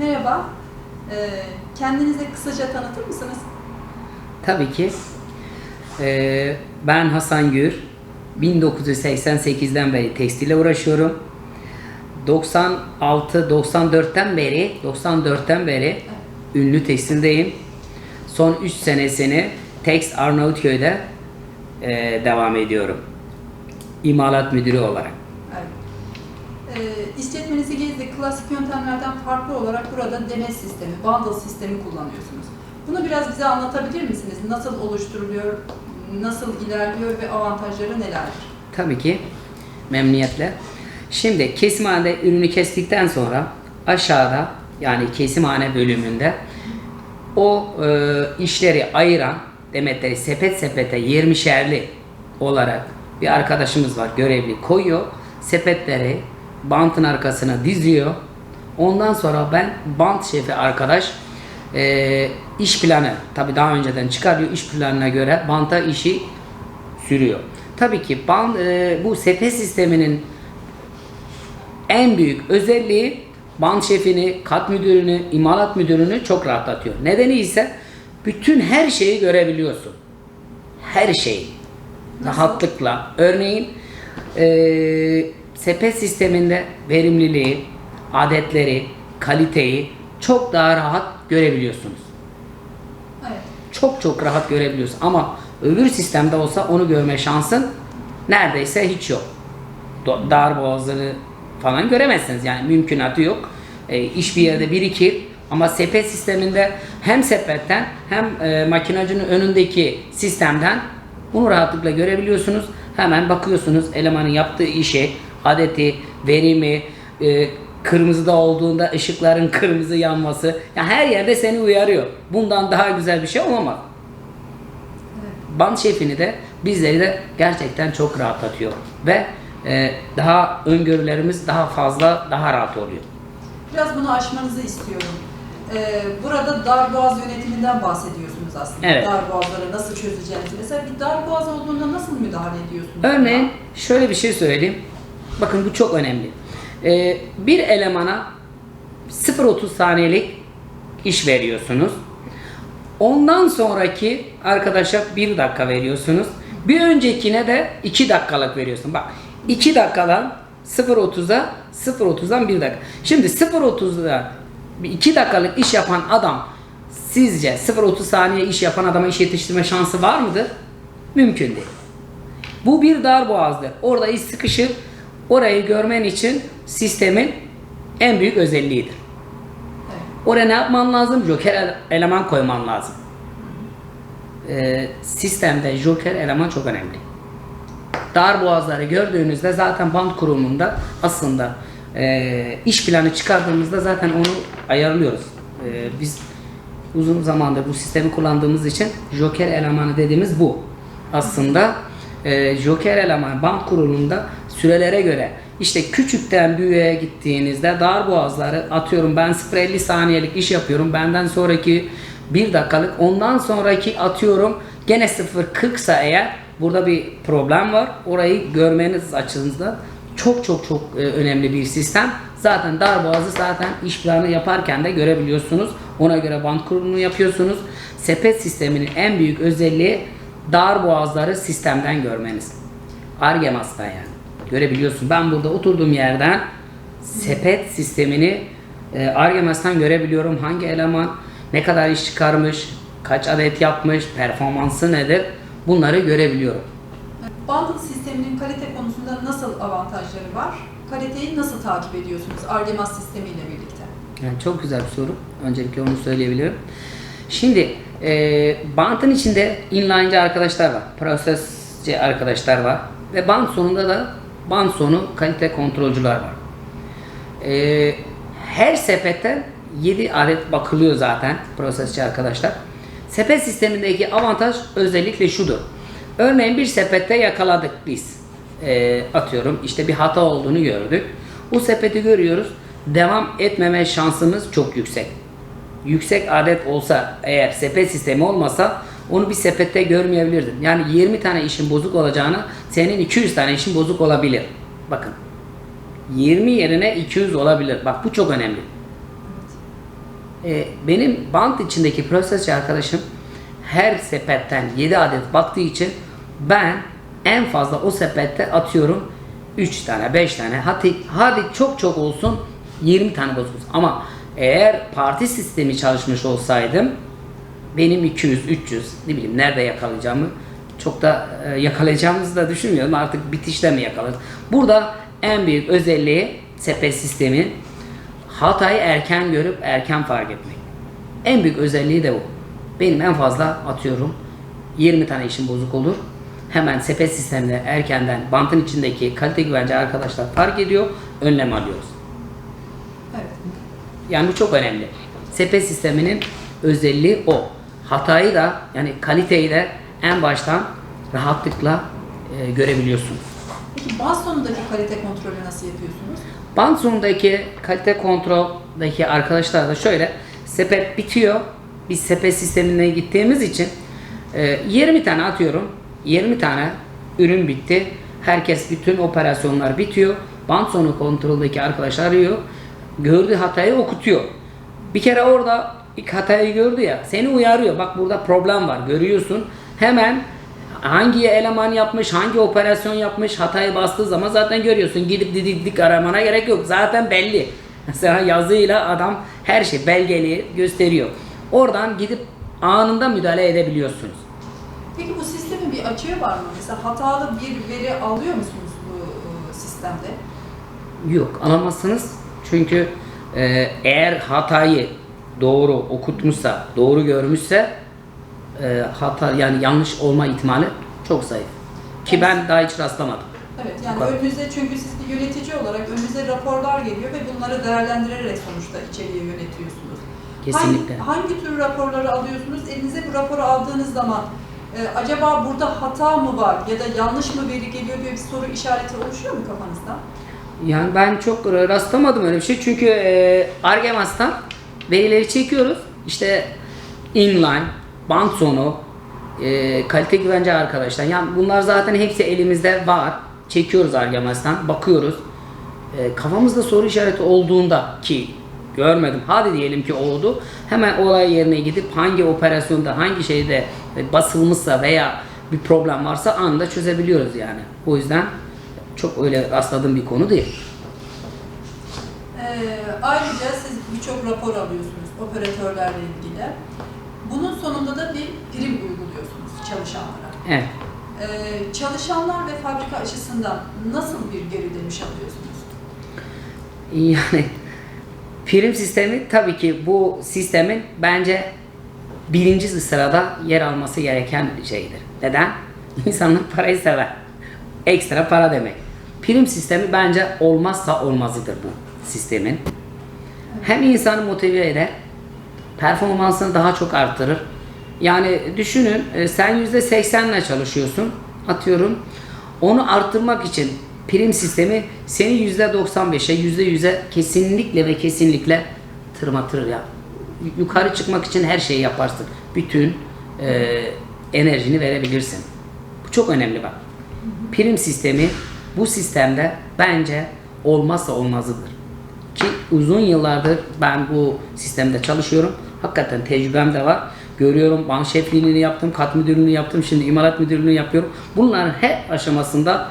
Merhaba. Ee, kendinizi kısaca tanıtır mısınız? Tabii ki. Ee, ben Hasan Gür. 1988'den beri tekstille uğraşıyorum. 96-94'ten beri 94'ten beri ünlü tekstildeyim. Son 3 senesini Text Arnavutköy'de e, devam ediyorum. İmalat müdürü olarak. Evet. Ee, işletmenizi gezdik. Klasik yöntemlerden farklı olarak burada demet sistemi, bundle sistemi kullanıyorsunuz. Bunu biraz bize anlatabilir misiniz? Nasıl oluşturuluyor, nasıl ilerliyor ve avantajları nelerdir? Tabii ki memnuniyetle. Şimdi kesimhanede ürünü kestikten sonra aşağıda yani kesimhane bölümünde o e, işleri ayıran demetleri sepet sepete yirmişerli olarak bir arkadaşımız var görevli koyuyor. Sepetleri bantın arkasına diziyor. Ondan sonra ben bant şefi arkadaş e, iş planı tabi daha önceden çıkarıyor iş planına göre banta işi sürüyor. Tabii ki band, e, bu sepet sisteminin en büyük özelliği band şefini, kat müdürünü, imalat müdürünü çok rahatlatıyor. Nedeni ise bütün her şeyi görebiliyorsun. Her şeyi. Rahatlıkla. Örneğin eee, sepet sisteminde verimliliği, adetleri, kaliteyi çok daha rahat görebiliyorsunuz. Evet. Çok çok rahat görebiliyorsun. Ama öbür sistemde olsa onu görme şansın neredeyse hiç yok. Dar boğazını falan göremezsiniz. Yani mümkünatı yok. E, iş bir yerde birikir. Ama sepet sisteminde hem sepetten hem e, makinacının önündeki sistemden bunu rahatlıkla görebiliyorsunuz. Hemen bakıyorsunuz elemanın yaptığı işe, adeti, verimi, e, kırmızıda olduğunda ışıkların kırmızı yanması. Yani her yerde seni uyarıyor. Bundan daha güzel bir şey olamaz. evet. Band şefini de bizleri de gerçekten çok rahatlatıyor. Ve e, daha öngörülerimiz daha fazla, daha rahat oluyor. Biraz bunu aşmanızı istiyorum. Ee, burada darboğaz yönetiminden bahsediyorsunuz aslında. Evet. Darboğazları nasıl çözeceğinizi. Mesela bir darboğaz olduğunda nasıl müdahale ediyorsunuz? Örneğin şöyle bir şey söyleyeyim. Bakın bu çok önemli. Ee, bir elemana 0-30 saniyelik iş veriyorsunuz. Ondan sonraki arkadaşa 1 dakika veriyorsunuz. Bir öncekine de 2 dakikalık veriyorsun. Bak 2 dakikadan 0.30'a 0.30'dan 1 dakika. Şimdi 0.30'da 2 dakikalık iş yapan adam sizce 0.30 saniye iş yapan adama iş yetiştirme şansı var mıdır? Mümkün değil. Bu bir dar boğazdır. Orada iş sıkışır. Orayı görmen için sistemin en büyük özelliğidir. Oraya ne yapman lazım? Joker ele- eleman koyman lazım. Ee, sistemde joker eleman çok önemli. Dar boğazları gördüğünüzde zaten band kurulumunda aslında e, iş planı çıkardığımızda zaten onu ayarlıyoruz. E, biz uzun zamandır bu sistemi kullandığımız için joker elemanı dediğimiz bu. Aslında e, joker eleman band kurulumunda sürelere göre işte küçükten büyüğe gittiğinizde dar boğazları atıyorum ben 0.50 saniyelik iş yapıyorum benden sonraki 1 dakikalık ondan sonraki atıyorum gene 0.40 sa eğer burada bir problem var orayı görmeniz açınızda çok çok çok e, önemli bir sistem. Zaten dar boğazı zaten iş planı yaparken de görebiliyorsunuz. Ona göre band kurulumunu yapıyorsunuz. Sepet sisteminin en büyük özelliği dar boğazları sistemden görmeniz. Argemas'tan yani. Görebiliyorsun. Ben burada oturduğum yerden sepet sistemini e, Argemas'tan görebiliyorum. Hangi eleman ne kadar iş çıkarmış, kaç adet yapmış, performansı nedir bunları görebiliyorum. Bundle sisteminin kalite konusunda nasıl avantajları var? Kaliteyi nasıl takip ediyorsunuz Argemas sistemiyle birlikte? Yani çok güzel bir soru. Öncelikle onu söyleyebilirim. Şimdi e, bantın içinde inline'ci arkadaşlar var. Prosesçi arkadaşlar var. Ve bant sonunda da bant sonu kalite kontrolcüler var. E, her sepete 7 adet bakılıyor zaten prosesçi arkadaşlar. Sepet sistemindeki avantaj özellikle şudur. Örneğin bir sepette yakaladık biz. E, atıyorum işte bir hata olduğunu gördük. Bu sepeti görüyoruz. Devam etmeme şansımız çok yüksek. Yüksek adet olsa eğer sepet sistemi olmasa onu bir sepette görmeyebilirdin. Yani 20 tane işin bozuk olacağına senin 200 tane işin bozuk olabilir. Bakın. 20 yerine 200 olabilir. Bak bu çok önemli. e, benim bant içindeki prosesçi arkadaşım her sepetten 7 adet baktığı için ben en fazla o sepette atıyorum 3 tane 5 tane hadi, hadi çok çok olsun 20 tane bozuk olsun. ama eğer parti sistemi çalışmış olsaydım benim 200 300 ne bileyim nerede yakalayacağımı çok da e, yakalayacağımızı da düşünmüyorum artık bitişte mi yakalarız. Burada en büyük özelliği sepet sistemin hatayı erken görüp erken fark etmek. En büyük özelliği de bu. Benim en fazla atıyorum 20 tane işim bozuk olur. Hemen sepet sisteminde erkenden bantın içindeki kalite güvence arkadaşlar fark ediyor, önlem alıyoruz. Yani bu çok önemli. Sepet sisteminin özelliği o. Hatayı da yani kaliteyi de en baştan rahatlıkla e, görebiliyorsunuz. Peki band sonundaki kalite kontrolü nasıl yapıyorsunuz? Band sonundaki kalite kontroldeki arkadaşlar da şöyle sepet bitiyor. Biz sepet sistemine gittiğimiz için e, 20 tane atıyorum. 20 tane ürün bitti. Herkes bütün operasyonlar bitiyor. Band sonu kontroldeki arkadaş arıyor. Gördüğü hatayı okutuyor. Bir kere orada ilk hatayı gördü ya seni uyarıyor. Bak burada problem var görüyorsun. Hemen hangi eleman yapmış, hangi operasyon yapmış hatayı bastığı zaman zaten görüyorsun. Gidip didiklik aramana gerek yok. Zaten belli. Mesela yazıyla adam her şey belgeli gösteriyor. Oradan gidip anında müdahale edebiliyorsunuz. Peki bu sistemin bir açığı var mı? Mesela hatalı bir veri alıyor musunuz bu e, sistemde? Yok alamazsınız. Çünkü e, eğer hatayı doğru okutmuşsa, doğru görmüşse e, hata yani yanlış olma ihtimali çok zayıf. Ki ben daha hiç rastlamadım. Evet yani önünüze çünkü siz bir yönetici olarak önünüze raporlar geliyor ve bunları değerlendirerek sonuçta içeriği yönetiyorsunuz. Kesinlikle. Hangi, hangi tür raporları alıyorsunuz? Elinize bu raporu aldığınız zaman e, acaba burada hata mı var ya da yanlış mı veri geliyor diye bir soru işareti oluşuyor mu kafanızda? Yani ben çok rastlamadım öyle bir şey. Çünkü e, Argemas'tan verileri çekiyoruz. İşte inline, band sonu, e, kalite güvence arkadaşlar. Yani bunlar zaten hepsi elimizde var. Çekiyoruz Argemas'tan, bakıyoruz. E, kafamızda soru işareti olduğunda ki görmedim. Hadi diyelim ki oldu. Hemen olay yerine gidip hangi operasyonda, hangi şeyde basılmışsa veya bir problem varsa anında çözebiliyoruz yani. O yüzden çok öyle rastladığım bir konu değil. Ee, ayrıca siz birçok rapor alıyorsunuz operatörlerle ilgili. Bunun sonunda da bir prim uyguluyorsunuz çalışanlara. Evet. Ee, çalışanlar ve fabrika açısından nasıl bir geri dönüş alıyorsunuz? Yani prim sistemi tabii ki bu sistemin bence birinci sırada yer alması gereken bir şeydir. Neden? İnsanlar parayı sever. Ekstra para demek. Prim sistemi bence olmazsa olmazıdır bu sistemin. Hem insanı motive eder, performansını daha çok arttırır. Yani düşünün e, sen %80 ile çalışıyorsun atıyorum. Onu arttırmak için prim sistemi seni %95'e %100'e kesinlikle ve kesinlikle tırmatır ya. Yukarı çıkmak için her şeyi yaparsın. Bütün e, enerjini verebilirsin. Bu çok önemli bak. Prim sistemi bu sistemde bence olmazsa olmazıdır. Ki uzun yıllardır ben bu sistemde çalışıyorum. Hakikaten tecrübem de var. Görüyorum ban şefliğini yaptım, kat müdürlüğünü yaptım, şimdi imalat müdürlüğünü yapıyorum. Bunların her aşamasında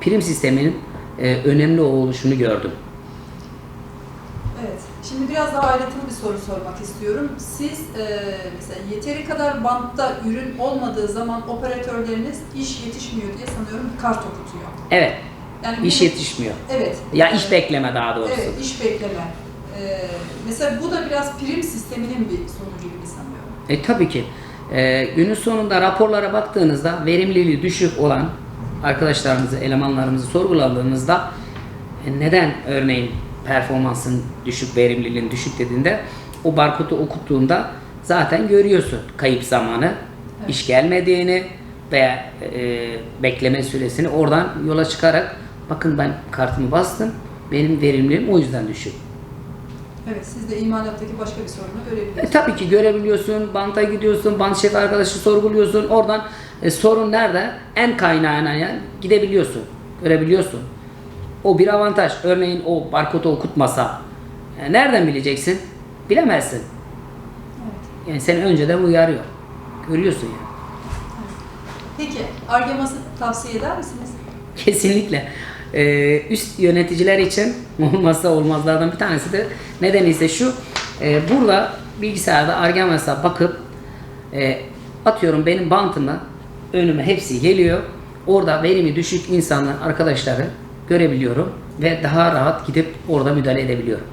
prim sisteminin e, önemli oluşunu gördüm. Şimdi biraz daha ayrıntılı bir soru sormak istiyorum. Siz e, mesela yeteri kadar bantta ürün olmadığı zaman operatörleriniz iş yetişmiyor diye sanıyorum bir kart okutuyor. Evet, Yani iş yetişmiyor. Evet. Ya iş bekleme daha doğrusu. Evet, iş bekleme. E, mesela bu da biraz prim sisteminin bir sonucu gibi sanıyorum. E tabii ki. E, günün sonunda raporlara baktığınızda verimliliği düşük olan arkadaşlarımızı, elemanlarımızı sorguladığınızda e, neden örneğin performansın düşük, verimliliğin düşük dediğinde o barkodu okuttuğunda zaten görüyorsun kayıp zamanı, iş gelmediğini veya e, bekleme süresini oradan yola çıkarak bakın ben kartımı bastım, benim verimliliğim o yüzden düşük. Evet, siz de imalattaki başka bir sorunu E, görebilirsiniz. tabii ki görebiliyorsun, banta gidiyorsun, bant şef arkadaşı sorguluyorsun. Oradan e, sorun nerede? En kaynağına yani gidebiliyorsun, görebiliyorsun. O bir avantaj. Örneğin o barkodu okutmasa e, nereden bileceksin? Bilemezsin. Yani seni önceden uyarıyor. Görüyorsun yani. Peki, Argemas'ı tavsiye eder misiniz? Kesinlikle. Ee, üst yöneticiler için olmazsa olmazlardan bir tanesi de neden ise şu. e, burada bilgisayarda Argamasa bakıp e, atıyorum benim bantımı önüme hepsi geliyor. Orada verimi düşük insanlar, arkadaşları görebiliyorum ve daha rahat gidip orada müdahale edebiliyorum.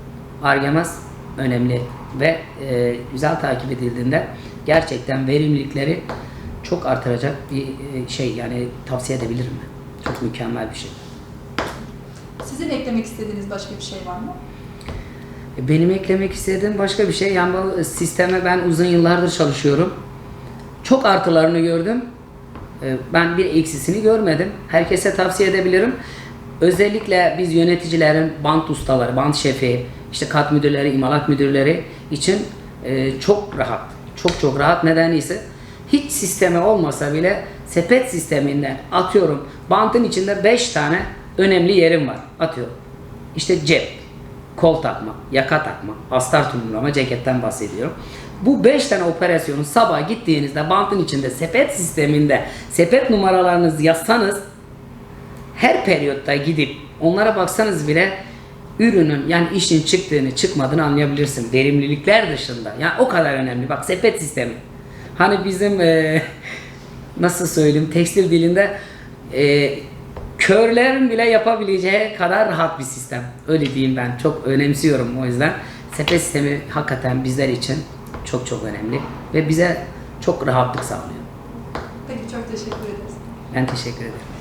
Argamas önemli ve e, güzel takip edildiğinde gerçekten verimlilikleri çok artıracak bir e, şey yani tavsiye edebilirim ben. Çok mükemmel bir şey. Sizin eklemek istediğiniz başka bir şey var mı? E, Benim eklemek istediğim başka bir şey yani bu sisteme ben uzun yıllardır çalışıyorum. Çok artılarını gördüm. E, Ben bir eksisini görmedim. Herkese tavsiye edebilirim. Özellikle biz yöneticilerin bant ustaları, bant şefi, işte kat müdürleri, imalat müdürleri için e, çok rahat. Çok çok rahat. Nedeni ise hiç sistemi olmasa bile sepet sisteminden atıyorum. Bantın içinde 5 tane önemli yerim var. Atıyorum. İşte cep, kol takma, yaka takma, astar tulumlama, ceketten bahsediyorum. Bu 5 tane operasyonu sabah gittiğinizde bantın içinde sepet sisteminde sepet numaralarınızı yazsanız her periyotta gidip onlara baksanız bile ürünün yani işin çıktığını çıkmadığını anlayabilirsin. Verimlilikler dışında. Yani o kadar önemli. Bak sepet sistemi. Hani bizim eee, nasıl söyleyeyim tekstil dilinde eee körlerin bile yapabileceği kadar rahat bir sistem. Öyle diyeyim ben. Çok önemsiyorum o yüzden. Sepet sistemi hakikaten bizler için çok çok önemli ve bize çok rahatlık sağlıyor. Peki, çok teşekkür ederiz. Ben teşekkür ederim.